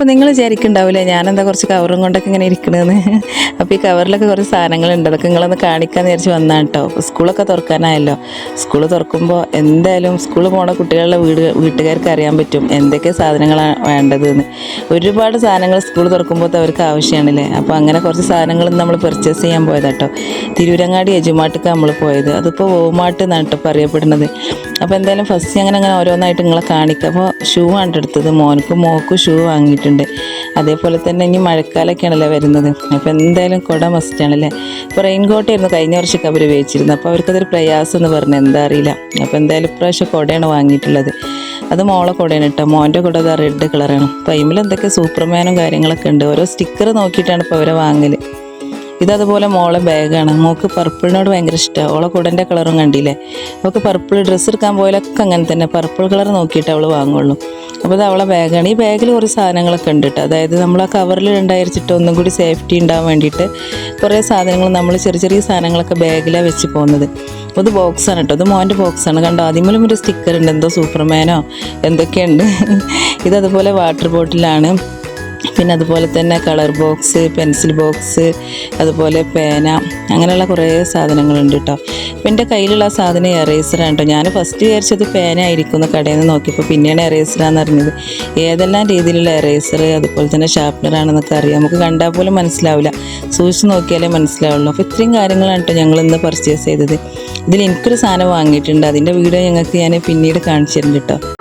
അപ്പോൾ നിങ്ങൾ വിചാരിക്കുന്നുണ്ടാവില്ലേ ഞാനെന്താ കുറച്ച് കവറും കൊണ്ടൊക്കെ ഇങ്ങനെ ഇരിക്കണമെന്ന് അപ്പോൾ ഈ കവറിലൊക്കെ കുറച്ച് സാധനങ്ങളുണ്ട്. അതൊക്കെ നിങ്ങളൊന്ന് കാണിക്കാമെന്ന് വിചാരിച്ച് വന്നാൽ കേട്ടോ സ്കൂളൊക്കെ തുറക്കാനായല്ലോ. സ്കൂൾ തുറക്കുമ്പോൾ എന്തായാലും സ്കൂൾ പോണ കുട്ടികളുടെ വീട് വീട്ടുകാർക്ക് അറിയാൻ പറ്റും എന്തൊക്കെ സാധനങ്ങളാണ് വേണ്ടതെന്ന്. ഒരുപാട് സാധനങ്ങൾ സ്കൂൾ തുറക്കുമ്പോൾ അവർക്ക് ആവശ്യമാണല്ലേ? അപ്പോൾ അങ്ങനെ കുറച്ച് സാധനങ്ങൾ നമ്മൾ പെർച്ചേസ് ചെയ്യാൻ പോയതാട്ടോ തിരൂരങ്ങാടി എജുമാട്ടിക്ക് നമ്മൾ പോയത്. അതിപ്പോൾ ഓമാട്ട് എന്നാണ് കേട്ടോ അറിയപ്പെടുന്നത് അപ്പോൾ എന്തായാലും ഫസ്റ്റ് അങ്ങനെ അങ്ങനെ ഓരോന്നായിട്ട് നിങ്ങളെ കാണിക്കാം. അപ്പോൾ ഷൂ ആണ് എടുത്തത്. മോനക്കും മോക്കും ഷൂ വാങ്ങിയിട്ടുണ്ട് അതേപോലെ തന്നെ ഇനി മഴക്കാലൊക്കെയാണല്ലേ വരുന്നത്. അപ്പോൾ എന്തായാലും കുട മസ്റ്റ് ആണല്ലേ? ഇപ്പോൾ റെയിൻ കോട്ടായിരുന്നു കഴിഞ്ഞ വർഷമൊക്കെ അവർ ഉപയോഗിച്ചിരുന്നത്. അപ്പോൾ അവർക്കതൊരു പ്രയാസം എന്ന് പറഞ്ഞാൽ എന്താ അറിയില്ല. അപ്പോൾ എന്തായാലും ഇപ്രാവശ്യം കുടയാണ് വാങ്ങിയിട്ടുള്ളത്. അത് മോളെ കുടയാണ് കേട്ടോ. മോന്റെ കുട റെഡ് കളറാണ് അപ്പോൾ അതിൽ എന്തൊക്കെ സൂപ്പർമാനും കാര്യങ്ങളൊക്കെ ഉണ്ട്. ഓരോ സ്റ്റിക്കർ നോക്കിയിട്ടാണ് ഇപ്പോൾ അവരെ വാങ്ങൽ ഇതതുപോലെ മോളെ ബാഗാണ് മോൾക്ക് പർപ്പിളിനോട് ഭയങ്കര ഇഷ്ടമാണ് ഓളെ കുടന്റെ കളറും കണ്ടില്ലേ? അവൾക്ക് പർപ്പിൾ ഡ്രസ്സ് എടുക്കാൻ പോയാലൊക്കെ അങ്ങനെ തന്നെ. പർപ്പിൾ കളർ നോക്കിയിട്ട് അവൾ വാങ്ങുള്ളൂ. അപ്പോൾ ഇത് അവളെ ബാഗാണ് ഈ ബാഗിൽ കുറേ സാധനങ്ങളൊക്കെ ഉണ്ട് കേട്ടോ അതായത് നമ്മൾ ആ കവറിൽ ഉണ്ടായിരിച്ചിട്ട് ഒന്നും കൂടി സേഫ്റ്റി ഉണ്ടാകാൻ വേണ്ടിയിട്ട് കുറേ സാധനങ്ങൾ നമ്മൾ ചെറിയ ചെറിയ സാധനങ്ങളൊക്കെ ബാഗിലാണ് വെച്ച് പോകുന്നത്. അപ്പോൾ ഇത് ബോക്സാണ് കേട്ടോ ഇത് മോന്റെ ബോക്സാണ് കണ്ടോ? ആദ്യമേലും ഒരു സ്റ്റിക്കർ ഉണ്ട്. എന്തോ സൂപ്പർമാനോ എന്തൊക്കെയുണ്ട് ഇതതുപോലെ വാട്ടർ ബോട്ടിലാണ് പിന്നെ അതുപോലെ തന്നെ കളർ ബോക്സ് പെൻസിൽ ബോക്സ് അതുപോലെ പേന അങ്ങനെയുള്ള കുറേ സാധനങ്ങളുണ്ട് കേട്ടോ അപ്പോൾ എന്റെ കയ്യിലുള്ള സാധനം എറേസറാണ് കേട്ടോ ഞാൻ ഫസ്റ്റ് വിചാരിച്ചത് പേന ആയിരിക്കും എന്ന് കടയിൽ നിന്ന് നോക്കിയപ്പോൾ പിന്നെയാണ് എറേസറാന്ന് അറിഞ്ഞത്. ഏതെല്ലാം രീതിയിലുള്ള എറേസർ അതുപോലെ തന്നെ ഷാർപ്നർ ആണെന്നൊക്കെ അറിയാം. നമുക്ക് കണ്ടാൽ പോലും മനസ്സിലാവില്ല. സൂക്ഷിച്ച് നോക്കിയാലേ മനസ്സിലാവുള്ളൂ. അപ്പോൾ ഇത്രയും കാര്യങ്ങളാണ് കേട്ടോ ഞങ്ങൾ ഇന്ന് പർച്ചേസ് ചെയ്തത്. ഇതിൽ എനിക്കൊരു സാധനം വാങ്ങിയിട്ടുണ്ട്. അതിന്റെ വീഡിയോ ഞങ്ങൾക്ക് ഞാൻ പിന്നീട് കാണിച്ചിട്ടുണ്ട് കേട്ടോ